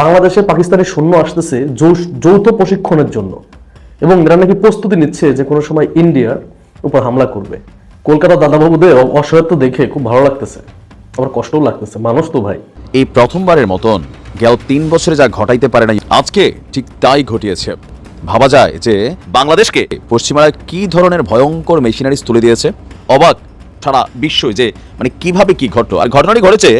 বাংলাদেশে পাকিস্তানের সৈন্য আসতেছে যৌথ প্রশিক্ষণের জন্য এবং এরা নাকি প্রস্তুতি নিচ্ছে যে কোনো সময় ইন্ডিয়ার উপর হামলা করবে। কলকাতা দাদাবাবুদের অসহায়ত্ব দেখে খুব ভালো লাগতেছে। আবার কষ্টও লাগতেছে, মানুষ তো ভাই। এই প্রথমবারের মতন গেল তিন বছরে যা ঘটাইতে পারে না আজকে ঠিক তাই ঘটিয়েছে। ভাবা যায় যে বাংলাদেশকে পশ্চিমারা কি ধরনের ভয়ঙ্কর মেশিনারিজ তুলে দিয়েছে। অবাক সারা বিশ্বই যে মানে কীভাবে কি ঘটলো? আর ঘটনাটি ঘটেছে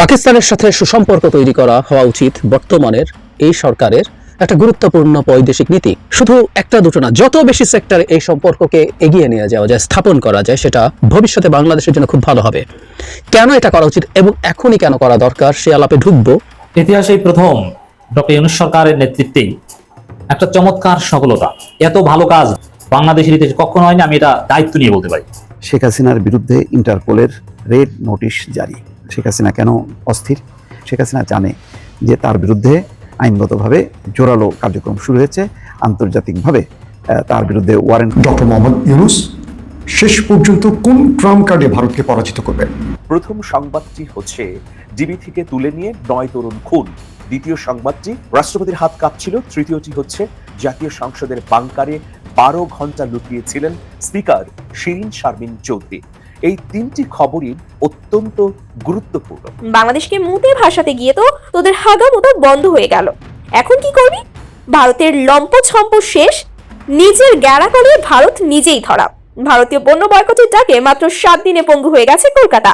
পাকিস্তানের সাথে সুসম্পর্ক তৈরি করা হওয়া উচিত বর্তমানের এই সরকারের একটা গুরুত্বপূর্ণ বৈদেশিক নীতি। শুধু একটা দুটো না যত বেশি সেক্টরে এই সম্পর্ককে এগিয়ে নিয়ে যাওয়া যায় স্থাপন করা যায় সেটা ভবিষ্যতে বাংলাদেশের জন্য খুব ভালো হবে। কেন এটা করা উচিত এবং এখনই কেন করা দরকার সে আলাপে ঢুকবো। ইতিহাসেই প্রথম ডক্টর ইউনুস সরকারের নেতৃত্বেই একটা চমৎকার সফলতা। এত ভালো কাজ বাংলাদেশের ইতিহাসে কখনো হয়নি আমি এটা দায়িত্ব নিয়ে বলতে পারি। শেখ হাসিনার বিরুদ্ধে ইন্টারপোলের রেড নোটিশ জারি। শেখ হাসিনা কেন অস্থির? শেখ হাসিনা জানে যে তার বিরুদ্ধে আইনগতভাবে জোরালো কার্যক্রম শুরু হয়েছে। আন্তর্জাতিকভাবে তার বিরুদ্ধে ওয়ারেন্ট ডক্টর মোহাম্মদ ইউনুস শেষ পর্যন্ত কোন ট্রাম্প কার্ডে ভারতকে পরাজিত করবেন? প্রথম সংবাদটি হচ্ছে ডিবি থেকে তুলে নিয়ে নয় তরুণ খুন। দ্বিতীয় সংবাদটি রাষ্ট্রপতির হাত কাঁপছিল। তৃতীয়টি হচ্ছে জাতীয় সংসদের বাংকারে বারো ঘণ্টা লুকিয়েছিলেন স্পিকার শিরিন শারমিন চৌধুরী। এই তিনটি খবরই অত্যন্ত গুরুত্বপূর্ণ। বাংলাদেশকে মুতে ভাসাতে গিয়ে তো তোদের হাগামোটা বন্ধ হয়ে গেল। এখন কি করবি? ভারতের লম্প ছম্প শেষ, নিজের গ্যাড়া গ্যারাকলে ভারত নিজেই ধরা। ভারতীয় পণ্য বয়কটের ডাকে মাত্র সাত দিনে পঙ্গু হয়ে গেছে কলকাতা।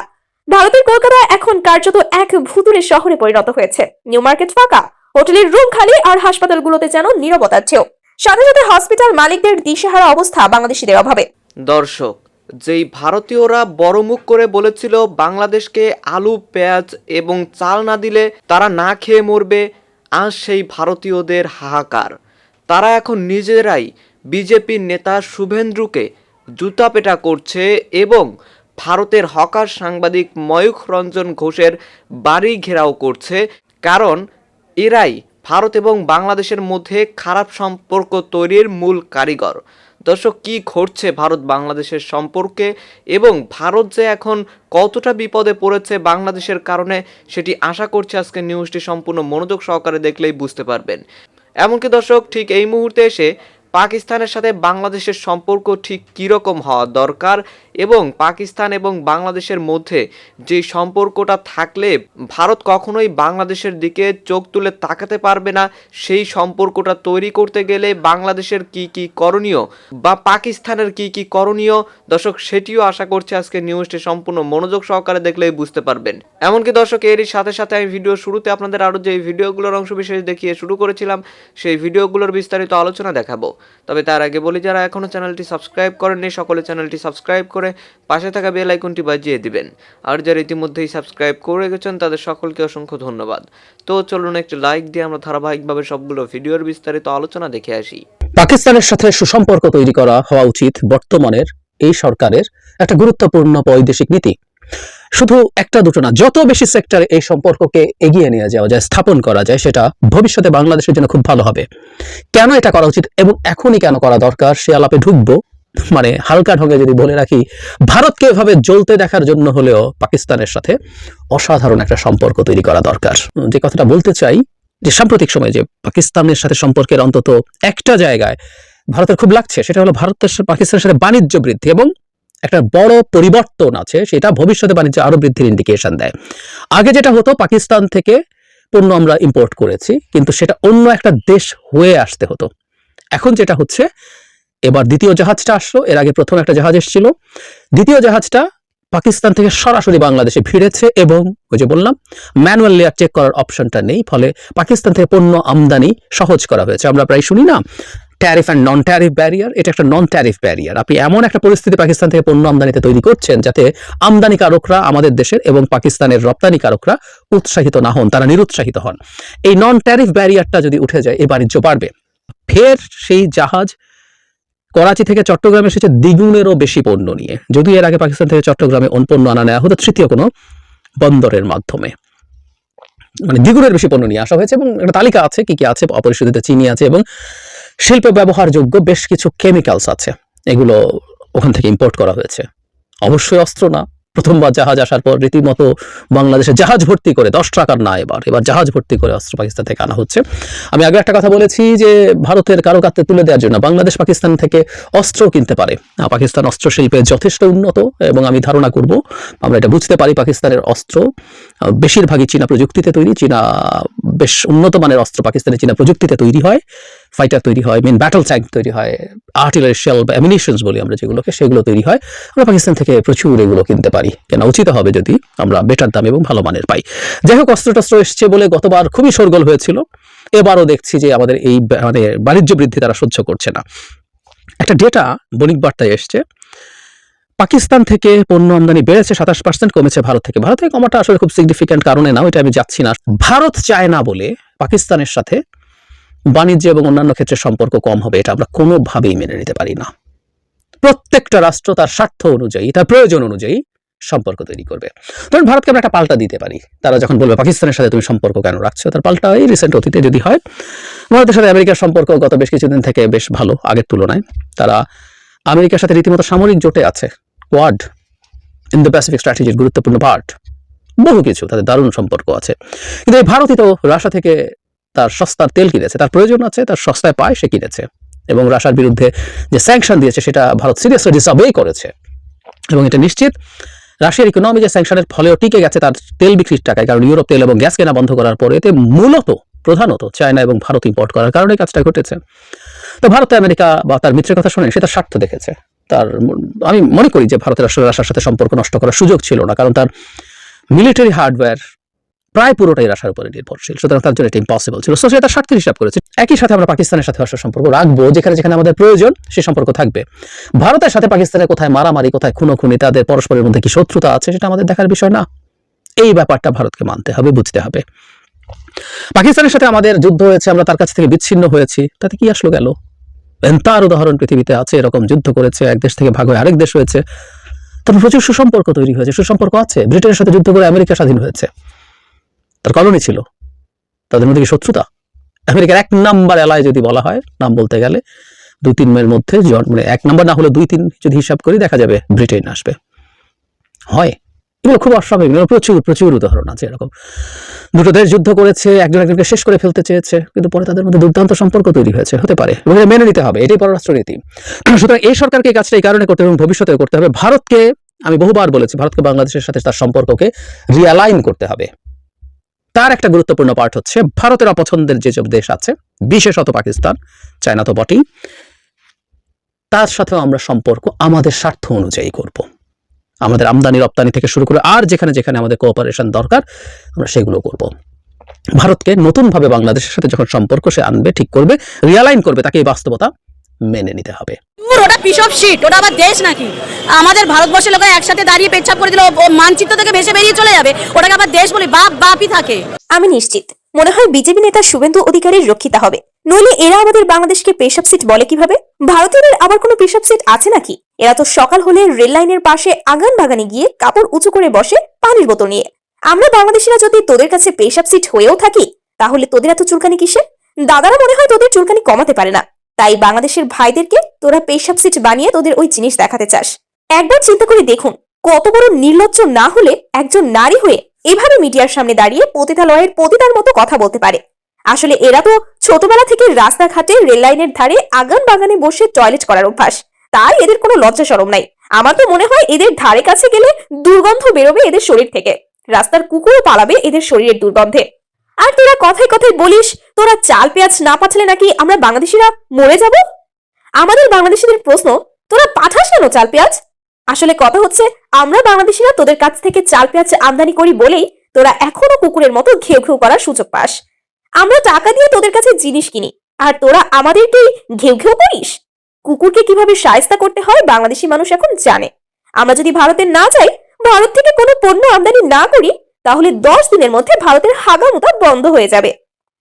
ভারতের কলকাতা এখন কার্যত এক ভুতুরে শহরে পরিণত হয়েছে। নিউ মার্কেট ফাঁকা হোটেলের রুম খালি আর হাসপাতালগুলোতে যেন নিরবতার ছেও সাথে সাথে হসপিটাল মালিকদের দিশেহারা অবস্থা বাংলাদেশিদের অভাবে। দর্শক, যেই ভারতীয়রা বড় মুখ করে বলেছিল বাংলাদেশকে আলু, পেঁয়াজ এবং চাল না দিলে তারা না খেয়ে মরবে, আজ সেই ভারতীয়দের হাহাকার। তারা এখন নিজেরাই বিজেপির নেতা শুভেন্দ্রুকে জুতা পেটা করছে এবং ভারতের হকার সাংবাদিক ময়ূখ রঞ্জন ঘোষের বাড়ি ঘেরাও করছে। কারণ এরাই ভারত এবং বাংলাদেশের মধ্যে খারাপ সম্পর্ক তৈরির মূল কারিগর। দর্শক, কি ঘটছে ভারত বাংলাদেশের সম্পর্কে এবং ভারত যে এখন কতটা বিপদে পড়েছে বাংলাদেশের কারণে, সেটি আশা করছি আজকে নিউজটি সম্পূর্ণ মনোযোগ সহকারে দেখলেই বুঝতে পারবেন। এমনকি দর্শক, ঠিক এই মুহূর্তে এসে পাকিস্তানের সাথে বাংলাদেশের সম্পর্ক ঠিক কীরকম হওয়া দরকার এবং পাকিস্তান এবং বাংলাদেশের মধ্যে যে সম্পর্কটা থাকলে ভারত কখনোই বাংলাদেশের দিকে চোখ তুলে তাকাতে পারবে না, সেই সম্পর্কটা তৈরি করতে গেলে বাংলাদেশের কি কি করণীয় বা পাকিস্তানের কি কি করণীয়? দর্শক, সেটিও আশা করছি আজকে নিউজটি সম্পূর্ণ মনোযোগ সহকারে দেখলেই বুঝতে পারবেন। এমনকি দর্শক, এরই সাথে সাথে আমি ভিডিও শুরুতে আপনাদের আরও যে ভিডিওগুলোর অংশ বিশেষ দেখিয়ে শুরু করেছিলাম, সেই ভিডিওগুলোর বিস্তারিত আলোচনা দেখাবো। তবে তার আগে বলি, যারা এখনও চ্যানেলটি সাবস্ক্রাইব করেননি, সকলে চ্যানেলটি সাবস্ক্রাইব করে পাশে থাকা বেল আইকনটি বাজিয়ে দিবেন। আর যারা ইতিমধ্যেই সাবস্ক্রাইব করে গেছেন, তাদের সকলকে অসংখ্য ধন্যবাদ। তো চলুন একটি লাইক দিয়ে আমরা ধারাবাহিকভাবে সবগুলো ভিডিওর বিস্তারিত আলোচনা দেখে আসি। পাকিস্তানের সাথে সুসম্পর্ক তৈরি করা হওয়া উচিত বর্তমানের এই সরকারের একটা গুরুত্বপূর্ণ বৈদেশিক নীতি। শুধু একটা দুটো না, যত বেশি সেক্টরে এই সম্পর্ককে এগিয়ে নিয়ে যাওয়া যায়, স্থাপন করা যায়, সেটা ভবিষ্যতে বাংলাদেশের জন্য খুব ভালো হবে। কেন এটা করা উচিত এবং এখনই কেন করা দরকার, সে আলাপে ঢুকবো। মানে হালকা ঢঙ্গে যদি বলে রাখি, ভারতকে এভাবে জ্বলতে দেখার জন্য হলেও পাকিস্তানের সাথে অসাধারণ একটা সম্পর্ক তৈরি করা দরকার। যে কথাটা বলতে চাই, যে সাম্প্রতিক সময়ে যে পাকিস্তানের সাথে সম্পর্কের অন্তত একটা জায়গায় ভারতের খুব লাগছে, সেটা হলো ভারতের পাকিস্তানের সাথে বাণিজ্য বৃদ্ধি এবং একটা বড় পরিবর্তন আছে, সেটা ভবিষ্যতে বাণিজ্য আরও বৃদ্ধির ইন্ডিকেশন দেয়। আগে যেটা হতো, পাকিস্তান থেকে পণ্য আমরা ইম্পোর্ট করেছি, কিন্তু সেটা অন্য একটা দেশ হয়ে আসতে হতো। এখন যেটা হচ্ছে, এবার দ্বিতীয় জাহাজটা আসলো, এর আগে প্রথম একটা জাহাজ এসেছিল। দ্বিতীয় জাহাজটা পাকিস্তান থেকে সরাসরি বাংলাদেশে ফিরেছে এবং ওই যে বললাম ম্যানুয়াল লেয়ার চেক করার অপশনটা নেই, ফলে পাকিস্তান থেকে পণ্য আমদানি সহজ করা হয়েছে। আমরা প্রায় শুনি না tariff and non tariff barrier এটা একটা নন ট্যারিফ ব্যারিয়ার আপনি এমন একটা পরিস্থিতি পাকিস্তান থেকে পণ্য আমদানিতে তৈরি করছেন যাতে আমদানিকারকরা আমাদের দেশের এবং পাকিস্তানের রপ্তানিকারকরা উৎসাহিত না হন, তারা নিরুৎসাহিত হন। এই নন ট্যারিফ ব্যারিয়ারটা যদি উঠে যায় এই বাণিজ্য বাড়বে। ফের সেই জাহাজ করাচি থেকে চট্টগ্রামে এসেছে দ্বিগুণেরও বেশি পণ্য নিয়ে। যদি এর আগে পাকিস্তান থেকে চট্টগ্রামে পণ্য আনা নেওয়া হতো, তৃতীয় কোনো বন্দরের মাধ্যমে। মানে দ্বিগুণের বেশি পণ্য নিয়ে আসা হয়েছে এবং একটা তালিকা আছে, কি কি আছে, অপরিশোধিত চিনি আছে এবং শিল্পে ব্যবহারযোগ্য বেশ কিছু কেমিক্যালস আছে। এগুলো ওখান থেকে ইম্পোর্ট করা হয়েছে। অবশ্যই অস্ত্র না। প্রথমবার জাহাজ আসার পর রীতিমতো বাংলাদেশে জাহাজ ভর্তি করে, দশ টাকার না এবার এবার জাহাজ ভর্তি করে অস্ত্র পাকিস্তান থেকে আনা হচ্ছে। আমি আগে একটা কথা বলেছি যে ভারতের কারও কাছে তুলে দেওয়ার জন্য বাংলাদেশ পাকিস্তান থেকে অস্ত্র কিনতে পারে। পাকিস্তান অস্ত্র শিল্পে যথেষ্ট উন্নত এবং আমি ধারণা করব, আমরা এটা বুঝতে পারি পাকিস্তানের অস্ত্র। বেশিরভাগই চীনা প্রযুক্তিতে তৈরি। চীনা বেশ উন্নত মানের অস্ত্র পাকিস্তানের চীনা প্রযুক্তিতে তৈরি হয়। ফাইটার তৈরি হয় মেন ব্যাটল ট্যাঙ্ক তৈরি হয় আর্টিলারি শেল বা অ্যামিনিশনস বলি আমরা যেগুলোকে, সেগুলো তৈরি হয়। আমরা পাকিস্তান থেকে প্রচুর এগুলো কিনতে পারি। কেন উচিত হবে যদি আমরা বেটার দাম এবং ভালো মানের পাই। যাই হোক অস্ত্র টস্ত্র এসছে বলে গতবার খুবই সরগোল হয়েছিল। এবারও দেখছি যে আমাদের এই মানে বাণিজ্য বৃদ্ধি তারা সহ্য করছে না। একটা ডেটা বণিক বার্তায় এসছে। পাকিস্তান থেকে পণ্য আমদানি বেড়েছে, সাতাশ পার্সেন্ট কমেছে ভারত থেকে। ভারত থেকে কমাটা আসলে খুব সিগনিফিক্যান্ট কারণে না, ওইটা আমি যাচ্ছি না। ভারত চায় না বলে পাকিস্তানের সাথে বাণিজ্য এবং অন্যান্য ক্ষেত্রে সম্পর্ক কম হবে, এটা আমরা কোনোভাবেই মেনে নিতে পারি না। প্রত্যেকটা রাষ্ট্র তার স্বার্থ অনুযায়ী, তার প্রয়োজন অনুযায়ী সম্পর্ক তৈরি করবে। ধরুন ভারতকে আমরা একটা পাল্টা দিতে পারি। তারা যখন বলবে, পাকিস্তানের সাথে তুমি সম্পর্ক কেন রাখছো? তার পাল্টা এই রিসেন্ট অতীতে যদি হয়, ভারতের সাথে আমেরিকার সম্পর্ক গত বেশ কিছুদিন থেকে বেশ ভালো, আগের তুলনায়। তারা আমেরিকার সাথে রীতিমতো সামরিক জোটে আছে। কোয়াড ইন দ্য প্যাসিফিক স্ট্র্যাটেজির গুরুত্বপূর্ণ পার্ট বহু কিছু, তাদের দারুণ সম্পর্ক আছে। কিন্তু এই ভারতই তো রাশিয়া থেকে তার সস্তার তেল কিনেছে, তার প্রয়োজন আছে, তার সস্তায় পায়, সে কিনেছে। এবং রাশিয়ার বিরুদ্ধে যে স্যাংশন দিয়েছে, সেটা ভারত সিরিয়াসলি ডিসঅবেই করেছে। এবং এটা নিশ্চিত, রাশিয়ার ইকোনমি যে স্যাংশনের ফলেও টিকে গেছে, তার তেল বিক্রির টাকায়, কারণ ইউরোপ তেল এবং গ্যাস কেনা বন্ধ করার পরে এতে মূলত, প্রধানত চায়না এবং ভারত ইম্পোর্ট করার কারণে কাজটা ঘটেছে। তো ভারতে আমেরিকা বা তার মিত্রের কথা শুনে সে তার স্বার্থ দেখেছে। তার আমি মনে করি যে ভারতের আসলে রাশিয়ার সাথে সম্পর্ক নষ্ট করার সুযোগ ছিল না, কারণ তার মিলিটারি হার্ডওয়্যার প্রায় পুরোটাই রাশার উপরে নির্ভরশীল। সুতরাং তার জন্য এটা ইম্পসিবল ছিল। সো সে তার স্বার্থের হিসাব করেছে। একই সাথে আমরা পাকিস্তানের সাথে রাষ্ট্র সম্পর্ক রাখব, যেখানে যেখানে আমাদের প্রয়োজন, সে সম্পর্ক থাকবে। ভারতের সাথে পাকিস্তানের কোথায় মারামারি, কোথায় খুনোখুনি, তাদের পরস্পরের মধ্যে কি শত্রুতা আছে, সেটা আমাদের দেখার বিষয় না। এই ব্যাপারটা ভারতকে মানতে হবে, বুঝতে হবে। পাকিস্তানের সাথে আমাদের যুদ্ধ হয়েছে, আমরা তার কাছ থেকে বিচ্ছিন্ন হয়েছি। তাতে কি আসলো গেল? তার উদাহরণ পৃথিবীতে আছে, এরকম যুদ্ধ করেছে, এক দেশ থেকে ভাগ হয়ে আরেক দেশ হয়েছে। তারপর প্রচুর সুসম্পর্ক তৈরি হয়েছে, সুসম্পর্ক আছে। ব্রিটেনের সাথে যুদ্ধ করে আমেরিকা স্বাধীন হয়েছে। তার কলোনি ছিল। তাদের মধ্যে কি শত্রুতা? আমেরিকার এক নাম্বার এলায় যদি বলা হয়, নাম বলতে গেলে দুই তিন মের মধ্যে মানে এক নাম্বার না হলে দুই তিন যদি হিসাব করি, দেখা যাবে ব্রিটেন আসবে। হয়। এগুলো খুব অস্বাভাবিক প্রচুর প্রচুর উদাহরণ আছে এরকম। দুটো দেশ যুদ্ধ করেছে, একজন একজনকে শেষ করে ফেলতে চেয়েছে, কিন্তু পরে তাদের মধ্যে দুর্দান্ত সম্পর্ক তৈরি হয়েছে, হতে পারে। এবং মেনে নিতে হবে, এটাই পররাষ্ট্রনীতি। সুতরাং এই সরকারকে এই কাজটা এই কারণে করতে হবে এবং ভবিষ্যতে করতে হবে। ভারতকে, আমি বহুবার বলেছি, ভারতকে বাংলাদেশের সাথে তার সম্পর্ককে রিয়ালাইন করতে হবে। তার একটা গুরুত্বপূর্ণ পার্ট হচ্ছে ভারতের অপছন্দের যেসব দেশ আছে, বিশেষত পাকিস্তান, চায়না তো বটেই, তার সাথেও আমরা সম্পর্ক আমাদের স্বার্থ অনুযায়ী করব। আমাদের আমদানি রপ্তানি থেকে শুরু করে আর যেখানে যেখানে আমাদের কোঅপারেশন দরকার, আমরা সেগুলো করব। ভারতকে নতুনভাবে বাংলাদেশের সাথে যখন সম্পর্ক সে আনবে, ঠিক করবে রিয়ালাইন করবে, তাকে এই বাস্তবতা মেনে নিতে হবে। ওটা পিস অফ শিট ওটা আবার দেশ নাকি? আমাদের ভারতবর্ষের লোকেরা একসাথে দাঁড়িয়ে পেচ্ছাপ করে দিল মানচিত্র থেকে ভেসে বেরিয়ে চলে যাবে ওটাকে আবার দেশ বলি বাপ বাপই থাকে। আমি নিশ্চিত। মনে হয় বিজেপি নেতা শুভেন্দু অধিকারীর রক্ষিতা হবে। নইলে এরা আমাদের বাংলাদেশকে পেশাব সিট বলে কীভাবে? ভারতীয়দের আবার কোনো পেশাব সিট আছে নাকি? এরা তো সকাল হলে রেল লাইনের পাশে আগান বাগানে গিয়ে কাপড় উঁচু করে বসে পানির বোতল নিয়ে। আমরা বাংলাদেশিরা যদি তোদের কাছে পেশাব সিট হয়েও থাকি তাহলে তোদের এত চুলকানি কিসে দাদারা মনে হয় তোদের চুলকানি কমাতে পারে না। তাই বাংলাদেশের ভাইদেরকে তোরা পেশাব সিট বানিয়ে তোদের ওই জিনিস দেখাতে চাস। একবার চিন্তা করে দেখুন, কত বড় নির্লজ্জ না হলে একজন নারী হয়ে এভাবে মিডিয়ার সামনে দাঁড়িয়ে পতিতালয়ের পতিতার মতো কথা বলতে পারে। আসলে এরা তো ছোটবেলা থেকে রাস্তাঘাটে রেল লাইনের ধারে আগান বাগানে বসে টয়লেট করার অভ্যাস। তাই এদের কোনো লজ্জা সরম নাই। আমার তো মনে হয় এদের ধারে কাছে গেলে দুর্গন্ধ বেরোবে এদের শরীর থেকে। রাস্তার কুকুরও পালাবে এদের শরীরের দুর্গন্ধে। আর তোরা কথায় কথায় বলিস, তোরা চাল পেঁয়াজ না পাঠালে নাকি আমরা বাংলাদেশিরা মরে যাব? আমাদের বাংলাদেশিদের প্রশ্ন, তোরা পাঠাস কেন চাল পেঁয়াজ? আসলে কথা হচ্ছে, আমরা বাংলাদেশিরা তোদের কাছ থেকে চাল পেঁয়াজ আমদানি করি বলেই তোরা এখনও কুকুরের মতো ঘেউ ঘেউ করার সুযোগ পাস। আমরা টাকা দিয়ে তোদের কাছে জিনিস কিনি, আর তোরা আমাদেরকেই ঘেউ ঘেউ করিস? কুকুরকে কীভাবে সায়স্তা করতে হয় বাংলাদেশি মানুষ এখন জানে। আমরা যদি ভারতে না যাই, ভারত থেকে কোনো পণ্য আমদানি না করি তাহলে দশ দিনের মধ্যে ভারতের হাগামুতা বন্ধ হয়ে যাবে।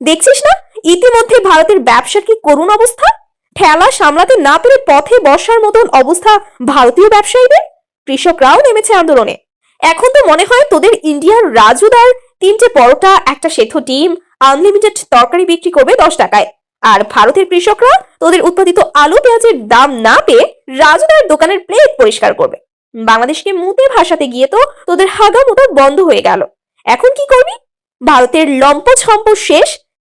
দেখছিস না? ইতিমধ্যে ভারতের ব্যবসার কি করুণ অবস্থা? ঠেলা সামলাতে না পেরে পথে বসার মতন অবস্থা ভারতীয় ব্যবসায়ীদের? কৃষকরাও নেমেছে আন্দোলনে। এখন তো মনে হয় তোদের ইন্ডিয়ার রাজুদার তিনটে পরোটা, একটা সেদ্ধ ডিম আনলিমিটেড তরকারি বিক্রি করবে দশ টাকায়। আর ভারতের কৃষকরা তোদের উৎপাদিত আলু, পেঁয়াজের দাম না পেয়ে রাজুদার দোকানের প্লেট পরিষ্কার করবে। বাংলাদেশকে মুতে ভাসাতে গিয়ে তো তোদের হাগামোটা বন্ধ হয়ে গেল। এখন কি করবি? ভারতের লম্প ছম্প শেষ,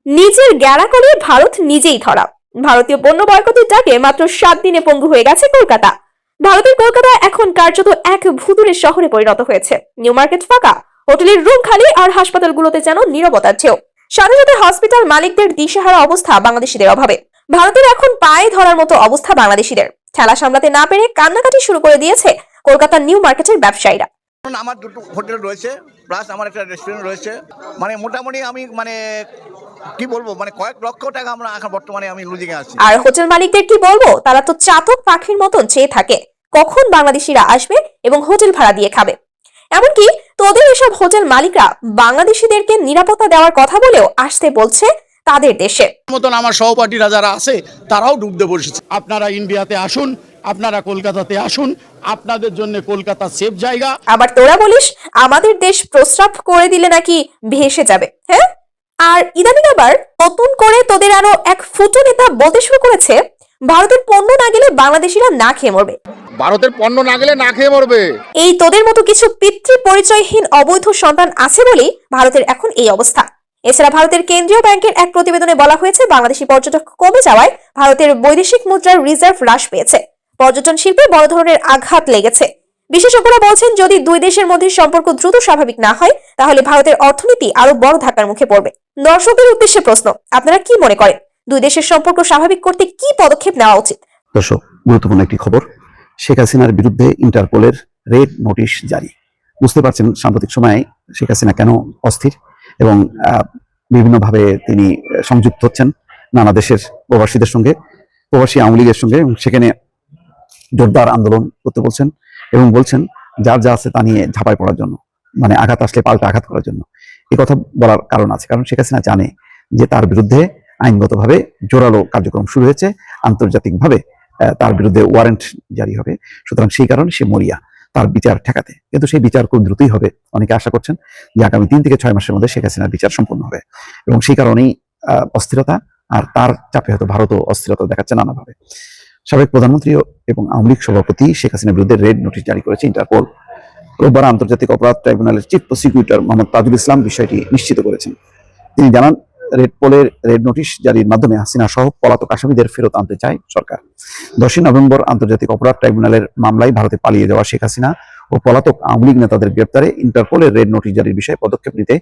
নিজের গ্যারা করে ভারত নিজেই ধরা। ভারতীয় পণ্য বয়কটের ডাকে মাত্র সাত দিনে পঙ্গু হয়ে গেছে কলকাতা। ভারতের কলকাতা এখন কার্যত এক ভুতুরের শহরে পরিণত হয়েছে। নিউ মার্কেট ফাঁকা, হোটেলের রুম খালি আর হাসপাতালগুলোতে যেন নীরবতার ঢেউ সাথে সাথে হসপিটাল মালিকদের দিশেহারা অবস্থা বাংলাদেশিদের অভাবে। ভারতের এখন পায়ে ধরার মতো অবস্থা বাংলাদেশিদের। ঠেলা সামলাতে না পেরে কান্নাকাটি শুরু করে দিয়েছে কলকাতার নিউ মার্কেটের ব্যবসায়ীরা। আমার দুটো হোটেল রয়েছে প্লাস আমার একটা রেস্টুরেন্ট রয়েছে। মানে মোটামুটি আমি মানে কি বলব মানে কয়েক লক্ষ টাকা আমরা এখন বর্তমানে আমি লুজিংয়ে আছি। আর হোটেল মালিকদের কি বলব তারা তো চাতক পাখির মতন চেয়ে থাকে। কখন বাংলাদেশিরা আসবে এবং হোটেল ভাড়া দিয়ে খাবে? এমনকি তোদের এসব হোটেল মালিকরা বাংলাদেশিদেরকে নিরাপত্তা দেওয়ার কথা বলেও আসতে বলছে তাদের দেশে। মতন আমার সহপাঠীরা যারা আছে তারাও ডুবতে বসেছে। আপনারা ইন্ডিয়াতে আসুন আপনারা কলকাতাতে আসুন আপনাদের জন্য কলকাতা সেফ জায়গা। আবার তোরা বলিস আমাদের দেশ প্রস্রাব করে দিলে নাকি ভেসে যাবে হ্যাঁ? আর ইদানিং আবার নতুন করে তোদের আরও এক ফুটো নেতা বলতে শুরু করেছে ভারতের পণ্য না গেলে বাংলাদেশিরা না খেয়ে মরবে। ভারতের পণ্য না গেলে না খেয়ে মরবে। এই তোদের মতো কিছু পিতৃ পরিচয়হীন অবৈধ সন্তান আছে বলেই ভারতের এখন এই অবস্থা। এছাড়া ভারতের কেন্দ্রীয় ব্যাংকের এক প্রতিবেদনে বলা হয়েছে, বাংলাদেশি পর্যটক কমে যাওয়ায় ভারতের বৈদেশিক মুদ্রার রিজার্ভ হ্রাস পেয়েছে। পর্যটন শিল্পে বড় ধরনের আঘাত লেগেছে। বিশেষজ্ঞরা বলছেন, যদি দুই দেশের মধ্যে সম্পর্ক দ্রুত স্বাভাবিক না হয়, তাহলে ভারতের অর্থনীতি আরও বড় ধাক্কার মুখে পড়বে। দর্শকদের উদ্দেশ্যে প্রশ্ন, আপনারা কি মনে করেন? দুই দেশের সম্পর্ক স্বাভাবিক করতে কি পদক্ষেপ নেওয়া উচিত? দর্শক, গুরুত্বপূর্ণ একটি খবর। শেখ হাসিনার বিরুদ্ধে ইন্টারপোলের রেড নোটিশ জারি। বুঝতে পারছেন সাম্প্রতিক সময়ে শেখ হাসিনা কেন অস্থির? এবং বিভিন্নভাবে তিনি সংযুক্ত হচ্ছেন নানা দেশের প্রবাসীদের সঙ্গে, প্রবাসী আওয়ামী লীগের সঙ্গে, এবং সেখানে জোরদার আন্দোলন করতে বলছেন এবং বলছেন, যার যা আছে তা নিয়ে ঝাঁপায় পড়ার জন্য মানে আঘাত আসলে পাল্টা আঘাত করার জন্য। এই কথা বলার কারণ আছে, কারণ শেখ হাসিনা জানে যে তার বিরুদ্ধে আইনগতভাবে জোরালো কার্যক্রম শুরু হয়েছে, আন্তর্জাতিকভাবে তার বিরুদ্ধে ওয়ারেন্ট জারি হবে, সুতরাং সেই কারণে সে মরিয়া। তার বিচার ঠেকাতে। কিন্তু সেই বিচার খুব দ্রুতই হবে, অনেকে আশা করছেন যে আগামী তিন থেকে ছয় মাসের মধ্যে শেখ হাসিনার বিচার সম্পন্ন হবে। এবং সেই কারণেই অস্থিরতা আর তার চাপে হয়তো ভারতও অস্থিরতা দেখাচ্ছে নানাভাবে। সাবেক প্রধানমন্ত্রী এবং আওয়ামী লীগ সভাপতি শেখ হাসিনার বিরুদ্ধে রেড নোটিশ জারি করেছে ইন্টারপোল। রোববার আন্তর্জাতিক অপরাধ ট্রাইব্যুনালের চিফ প্রসিকিউটর মোহাম্মদ তাজুল ইসলাম বিষয়টি নিশ্চিত করেছেন। তিনি জানান রেড পোলের রেড নোটিশ জারির মাধ্যমে হাসিনা সহ পলাতক আসামিদের ফেরত আনতে চায় সরকার। দশই নভেম্বর আন্তর্জাতিক অপরাধ ট্রাইব্যুনালের মামলায় ভারতে পালিয়ে যাওয়া শেখ হাসিনা ও পলাতক আওয়ামী লীগ নেতাদের গ্রেপ্তারে ইন্টারপোলের রেড নোটিশ জারির বিষয়ে পদক্ষেপ নিতে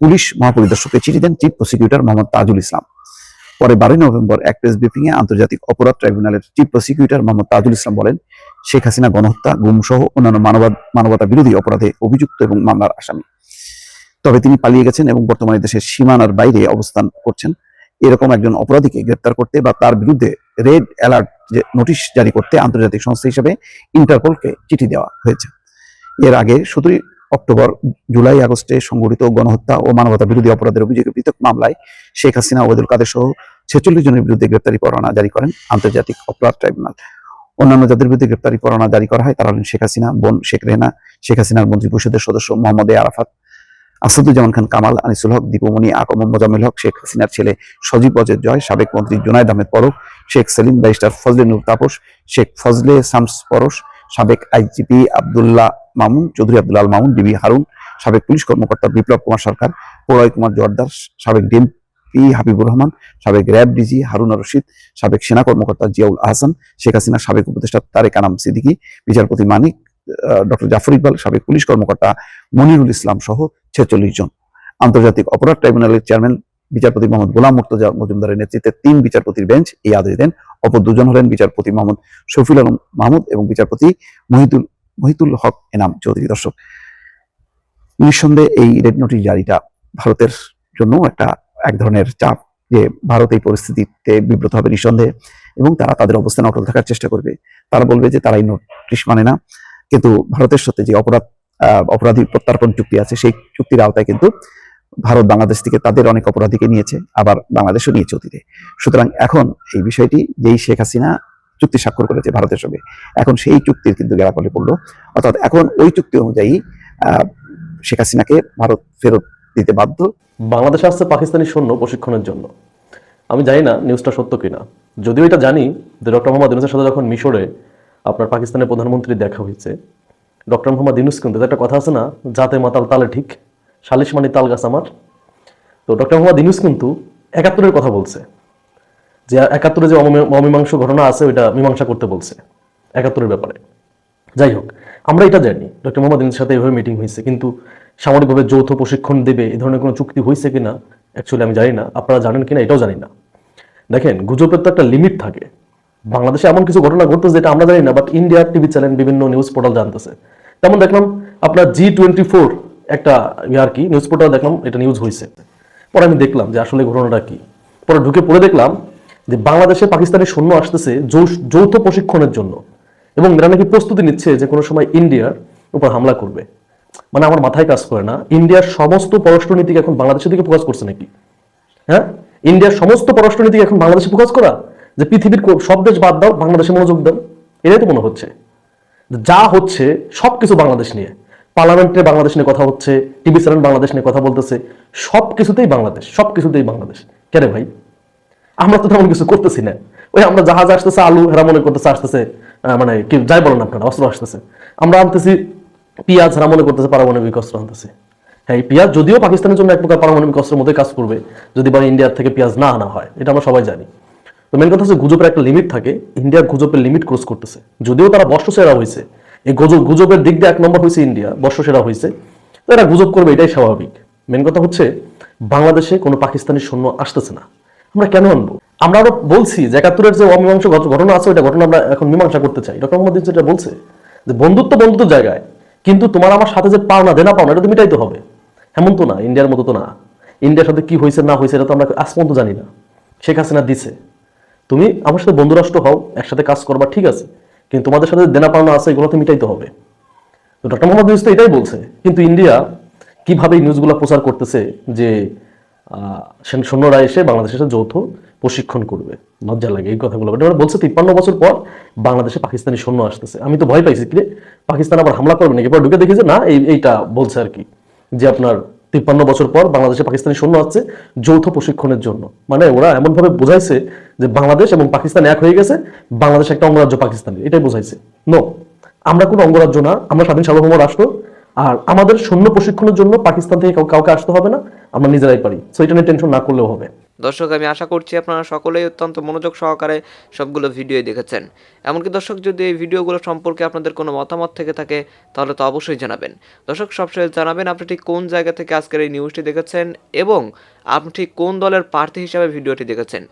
পুলিশ মহাপরিদর্শককে চিঠি দেন চিফ প্রসিকিউটর মোহাম্মদ তাজুল ইসলাম। পরে বারোই নভেম্বর এক প্রেস ব্রিফিং এ আন্তর্জাতিক অপরাধ ট্রাইব্যুনালের চিফ প্রসিকিউটর মোহাম্মদ তাজুল ইসলাম বলেন, শেখ হাসিনা গণহত্যা গুম সহ অন্যান্য মানবতা বিরোধী অপরাধে অভিযুক্ত এবং মামলার আসামি। তবে তিনি পালিয়ে গেছেন এবং বর্তমানে দেশের সীমানার বাইরে অবস্থান করছেন। এরকম একজন অপরাধীকে গ্রেপ্তার করতে বা তার বিরুদ্ধে রেড অ্যালার্ট যে নোটিশ জারি করতে আন্তর্জাতিক সংস্থা হিসেবে ইন্টারপোলকে চিঠি দেওয়া হয়েছে। এর আগে সতেরোই অক্টোবর জুলাই আগস্টে সংঘটিত গণহত্যা ও মানবতা বিরোধী অপরাধের অভিযোগে পৃথক মামলায় শেখ হাসিনা ওবেদুল কাদের সহ ছেচল্লিশ জনের বিরুদ্ধে গ্রেপ্তারি পরোয়ানা জারি করেন আন্তর্জাতিক অপরাধ ট্রাইব্যুনাল। অন্যান্য যাদের বিরুদ্ধে গ্রেপ্তারি পরোয়ানা জারি করা হয় তারা হলেন শেখ হাসিনা, বোন শেখ রেনা শেখ হাসিনার মন্ত্রী পরিষদের সদস্য মোহাম্মদ এ আরাফাত আসাদুজ্জামান খান, কামাল আনিসুল হক, দীপমণি আকম মোজাম্মেল হক, শেখ হাসিনার ছেলে সজীব অজয় জয়, সাবেক মন্ত্রী জুনায়দ আহমেদ পরশ, শেখ সেলিম ব্যারিস্টার ফজলে নূর তাপস, শেখ ফজলে শামস পরশ, সাবেক আইজিপি আব্দুল্লাহ মামুন, চৌধুরী আব্দুল্লাহ মামুন ডিবি হারুন, সাবেক পুলিশ কর্মকর্তা বিপ্লব কুমার সরকার প্রলয় কুমার জোয়ারদার, সাবেক ডিএমপি হাবিবুর রহমান, সাবেক র্যাব ডিজি হারুন রশিদ, সাবেক সেনা কর্মকর্তা জিয়াউল আহসান, শেখ হাসিনার সাবেক উপদেষ্টা তারেক আনাম সিদ্দিকী, বিচারপতি মানিক ডক্টর জাফর ইকবাল, সাবেক পুলিশ কর্মকর্তা মনিরুল ইসলাম সহ ছেচল্লিশ জন। আন্তর্জাতিক অপরাধ ট্রাইব্যুনালের চেয়ারম্যান, বিচারপতি মোহাম্মদ গোলাম মুর্তজা মজুমদারের নেতৃত্বে তিন বিচারপতির বেঞ্চ এই আদেশ দেন। অপর দুজন হলেন বিচারপতি মোহাম্মদ শফিল আলম মাহমুদ এবং বিচারপতি মহিতুল মহিতুল হক এনাম চৌধুরী। দর্শক, নিঃসন্দেহে এই রেড নোটিশ জারিটা ভারতের জন্য একটা এক ধরনের চাপ যে ভারত এই পরিস্থিতিতে বিব্রত হবে নিঃসন্দেহে এবং তারা তাদের অবস্থানে অটল থাকার চেষ্টা করবে। তারা বলবে যে তারা এই নোটিশ মানে না। কিন্তু ভারতের সাথে যে অপরাধ অপরাধী প্রত্যার্পণ চুক্তি আছে, সেই চুক্তির আওতায় কিন্তু ভারত বাংলাদেশ থেকে তাদের অনেক অপরাধীকে নিয়েছে, আবার বাংলাদেশও নিয়েছে অতীতে। সুতরাং এখন এই বিষয়টি যেই শেখ হাসিনা চুক্তি স্বাক্ষর করেছে ভারতের সঙ্গে, এখন সেই চুক্তির কিন্তু গেরাকলে পড়ল। অর্থাৎ এখন ওই চুক্তি অনুযায়ী শেখ হাসিনাকে ভারত ফেরত দিতে বাধ্য। বাংলাদেশে আসছে পাকিস্তানি সৈন্য প্রশিক্ষণের জন্য। আমি জানি না নিউজটা সত্য কিনা। যদিও এটা জানি, যে ডক্টর মোহাম্মদ ইউনুসের সাথে যখন মিশরে আপনার পাকিস্তানের প্রধানমন্ত্রী দেখা হয়েছে ডক্টর মোহাম্মদ ইউনুস কিন্তু একটা কথা আছে না যাতে মাতাল তালে ঠিক সালিশ মানি তাল গাছ আমার। তো ডক্টর মোহাম্মদ ইউনুস কিন্তু একাত্তরের কথা বলছে। যে একাত্তরে যে অমীমাংস ঘটনা আছে, ওইটা মীমাংসা করতে বলছে একাত্তরের ব্যাপারে। যাই হোক, আমরা এটা জানি, ডক্টর মোহাম্মদ ইউনুসের সাথে এভাবে মিটিং হয়েছে, কিন্তু সামরিকভাবে যৌথ প্রশিক্ষণ দেবে এই ধরনের কোনো চুক্তি হয়েছে কিনা অ্যাকচুয়ালি আমি জানি না, আপনারা জানেন কিনা এটাও জানি না। দেখেন, গুজবের তো একটা লিমিট থাকে। বাংলাদেশে এমন কিছু ঘটনা ঘটতেছে যেটা আমরা জানি না বাট ইন্ডিয়ার টিভি চ্যানেল বিভিন্ন নিউজ পোর্টাল জানতেছে। তেমন দেখলাম আপনার জি টোয়েন্টি ফোর একটা ইয়ে আর কি নিউজ পোর্টাল দেখলাম, এটা নিউজ হয়েছে পরে আমি দেখলাম যে আসলে ঘটনাটা কি। পরে ঢুকে পড়ে দেখলাম যে বাংলাদেশে পাকিস্তানের সৈন্য আসতেছে যৌথ প্রশিক্ষণের জন্য। এবং এরা নাকি প্রস্তুতি নিচ্ছে যে কোনো সময় ইন্ডিয়ার উপর হামলা করবে। মানে আমার মাথায় কাজ করে না ইন্ডিয়ার সমস্ত পররাষ্ট্রনীতিকে এখন বাংলাদেশের দিকে ফোকাস করছে নাকি? হ্যাঁ? ইন্ডিয়ার সমস্ত পররাষ্ট্রনীতি এখন বাংলাদেশে ফোকাস করা? যে পৃথিবীর সব দেশ বাদ দাও, বাংলাদেশে মনোযোগ দাও। এটাই তো মনে হচ্ছে। যা হচ্ছে, সবকিছু বাংলাদেশ নিয়ে। পার্লামেন্টে বাংলাদেশ নিয়ে কথা হচ্ছে, টিভি চ্যানেল বাংলাদেশ নিয়ে কথা বলতেছে সব কিছুতেই বাংলাদেশ সব কিছুতেই বাংলাদেশ। কেন ভাই? আমরা তো তেমন কিছু করতেছি না। ওই আমরা জাহাজ আসতেছে, আলু হেরা মনে করতেছে, আসতেছে মানে কি, যাই বলেন আপনারা, অস্ত্র আসতেছে। আমরা আনতেছি পেঁয়াজ, হেরা মনে করতেছে পারমাণবিক অস্ত্র আনতেছে। হ্যাঁ এই পেঁয়াজ যদিও পাকিস্তানের জন্য এক প্রকার পারমাণবিক অস্ত্রের মধ্যে কাজ করবে, যদি বা ইন্ডিয়ার থেকে পেঁয়াজ না আনা হয়, এটা আমরা সবাই জানি। তো মেন কথা হচ্ছে গুজবের একটা লিমিট থাকে ইন্ডিয়া গুজবের লিমিট ক্রস করতেছে। যদিও তারা বর্ষ সেরা হয়েছে, এই গুজব গুজবের দিক দিয়ে এক নম্বর হয়েছে ইন্ডিয়া বর্ষ সেরা হয়েছে। তো এরা গুজব করবে, এটাই স্বাভাবিক। মেন কথা হচ্ছে, বাংলাদেশে কোনো পাকিস্তানি সৈন্য আসতেছে না। আমরা কেন আনব? আমরা আরও বলছি যে একাত্তরের যে অমীমাংস ঘটনা আছে, ওইটা ঘটনা আমরা এখন মীমাংসা করতে চাই। ডক্টর মোহাম্মদ যেটা বলছে, যে বন্ধুত্ব বন্ধুত্ব জায়গায়, কিন্তু তোমার আমার সাথে যে পাওনা দেনা পাওনা এটা তো মিটাইতে হবে। এমন তো না, ইন্ডিয়ার মতো তো না। ইন্ডিয়ার সাথে কি হয়েছে, না হয়েছে, এটা তো আমরা আজ পর্যন্ত জানি না। শেখ হাসিনা দিছে। তুমি আমার সাথে বন্ধুরাষ্ট্র হও, একসাথে কাজ করবা, ঠিক আছে। কিন্তু তোমাদের সাথে দেনা পাওনা আছে, এগুলো তো মিটাইতে হবে। তো ডক্টর মোহাম্মদ ইউনুস তো এটাই বলছে। কিন্তু ইন্ডিয়া কীভাবে এই নিউজগুলো প্রচার করতেছে যে সৈন্যরা এসে বাংলাদেশের সাথে যৌথ প্রশিক্ষণ করবে? লজ্জা লাগে এই কথাগুলো। এটা বলছে তিপ্পান্ন বছর পর বাংলাদেশে পাকিস্তানি সৈন্য আসতেছে। আমি তো ভয় পাইছি কি পাকিস্তান আবার হামলা করবে নাকি? এবার ঢুকে দেখি যে না এইটা বলছে আর কি। যে আপনার তিপ্পান্ন বছর পর বাংলাদেশে পাকিস্তানি সৈন্য আসছে যৌথ প্রশিক্ষণের জন্য। মানে ওরা এমনভাবে বোঝাইছে যে বাংলাদেশ এবং পাকিস্তান এক হয়ে গেছে, বাংলাদেশ একটা অঙ্গরাজ্য পাকিস্তানি। এটাই বোঝাইছে। নো আমরা কোনো অঙ্গরাজ্য না, আমরা স্বাধীন সার্বভৌম রাষ্ট্র, আর আমাদের সৈন্য প্রশিক্ষণের জন্য পাকিস্তান থেকে কাউ- কাউকে আসতে হবে না, আমরা নিজেরাই পারি। সো এটা নিয়ে টেনশন না করলেও হবে। দর্শক, আমি আশা করছি আপনারা সকলেই অত্যন্ত মনোযোগ সহকারে সবগুলো ভিডিও দেখেছেন। এমনকি দর্শক, যদি এই ভিডিওগুলো সম্পর্কে আপনাদের কোনো মতামত থেকে থাকে, তাহলে তো অবশ্যই জানাবেন। দর্শক সবসময় জানাবেন আপনি ঠিক কোন জায়গা থেকে আজকের এই নিউজটি দেখেছেন এবং আপনি ঠিক কোন দলের প্রার্থী হিসাবে ভিডিওটি দেখেছেন।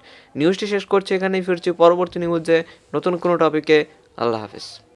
নিউজটি শেষ করছি, এখানেই ফিরছি পরবর্তী নিউজে নতুন কোনো টপিকে আল্লাহ হাফিজ।